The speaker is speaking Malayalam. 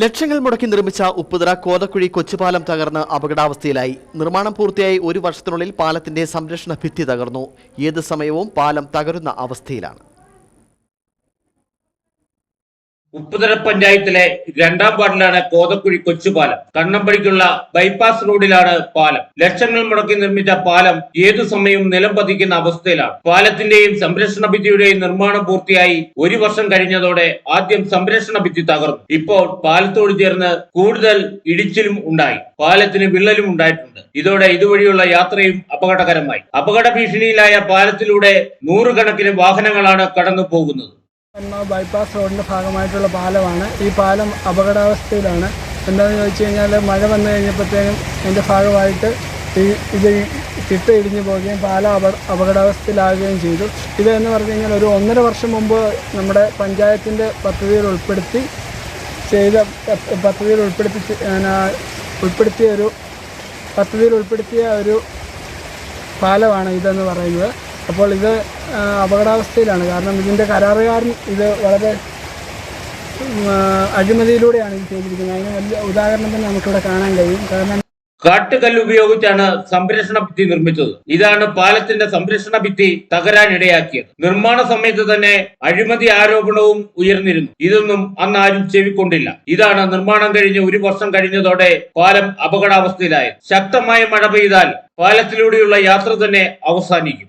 ലക്ഷങ്ങൾ മുടക്കി നിർമ്മിച്ച ഉപ്പുതറ കോതക്കുഴി കൊച്ചുപാലം തകർന്ന് അപകടാവസ്ഥയിലായി. നിർമ്മാണം പൂർത്തിയായി ഒരു വർഷത്തിനുള്ളിൽ പാലത്തിന്റെ സംരക്ഷണ ഭിത്തി തകർന്നു. ഏത് സമയവും പാലം തകരുന്ന അവസ്ഥയിലാണ്. ഉപ്പുതറ പഞ്ചായത്തിലെ രണ്ടാം വാർഡിലാണ് കോതക്കുഴി കൊച്ചുപാലം. കണ്ണമ്പടിക്കുള്ള ബൈപ്പാസ് റോഡിലാണ് പാലം. ലക്ഷങ്ങൾ മുടക്കി നിർമ്മിച്ച പാലം ഏതു സമയവും നിലം പതിക്കുന്ന അവസ്ഥയിലാണ്. പാലത്തിന്റെയും സംരക്ഷണ ഭിത്തിയുടെയും നിർമ്മാണം പൂർത്തിയായി ഒരു വർഷം കഴിഞ്ഞതോടെ ആദ്യം സംരക്ഷണ ഭിത്തി തകർന്നു. ഇപ്പോൾ പാലത്തോട് ചേർന്ന് കൂടുതൽ ഇടിച്ചിലും ഉണ്ടായി. പാലത്തിന് വിള്ളലും ഉണ്ടായിട്ടുണ്ട്. ഇതോടെ ഇതുവഴിയുള്ള യാത്രയും അപകടകരമായി. അപകട ഭീഷണിയിലായ പാലത്തിലൂടെ നൂറുകണക്കിന് വാഹനങ്ങളാണ് കടന്നു പോകുന്നത് എന്ന ബൈപ്പാസ് റോഡിന്റെ ഭാഗമായിട്ടുള്ള പാലമാണ്. ഈ പാലം അപകടാവസ്ഥയിലാണ്. എന്താണെന്ന് ചോദിച്ചു കഴിഞ്ഞാൽ മഴ വന്നു കഴിഞ്ഞപ്പോഴത്തേനും അതിന്റെ ഭാഗമായിട്ട് ഈ ഇത് തിട്ട ഇടിഞ്ഞു പോവുകയും പാലം അപ അപകടാവസ്ഥയിലാകുകയും ചെയ്തു. ഇത് എന്ന് പറഞ്ഞു കഴിഞ്ഞാൽ ഒരു ഒന്നര വർഷം മുമ്പ് നമ്മുടെ പഞ്ചായത്തിന്റെ പദ്ധതിയിൽ ഉൾപ്പെടുത്തി ചെയ്ത പദ്ധതിയിൽ ഉൾപ്പെടുത്തി ഉൾപ്പെടുത്തിയ ഒരു പദ്ധതിയിൽ ഉൾപ്പെടുത്തിയ ഒരു പാലമാണ് ഇതെന്ന് പറയുന്നത്. അപ്പോൾ ഇത് അപകടാവസ്ഥയിലാണ്. കാരണം ഇതിന്റെ കരാറുകാരൻ ഇത് വളരെ അഴിമതിയിലൂടെയാണ് ഇത് ചെയ്തിരിക്കുന്നത്. അതിന് വലിയ ഉദാഹരണം തന്നെ നമുക്കിവിടെ കാണാൻ കഴിയും. കാരണം കാട്ടുകല്ല് ഉപയോഗിച്ചാണ് സംരക്ഷണ ഭിത്തി നിർമ്മിച്ചത്. ഇതാണ് പാലത്തിന്റെ സംരക്ഷണ ഭിത്തി തകരാൻ ഇടയാക്കിയത്. നിർമ്മാണ സമയത്ത് തന്നെ അഴിമതി ആരോപണവും ഉയർന്നിരുന്നു. ഇതൊന്നും അന്ന് ആരും ചെവിക്കൊണ്ടില്ല. ഇതാണ് നിർമ്മാണം കഴിഞ്ഞ് ഒരു വർഷം കഴിഞ്ഞതോടെ പാലം അപകടാവസ്ഥയിലായത്. ശക്തമായ മഴ പെയ്താൽ പാലത്തിലൂടെയുള്ള യാത്ര തന്നെ അവസാനിക്കും.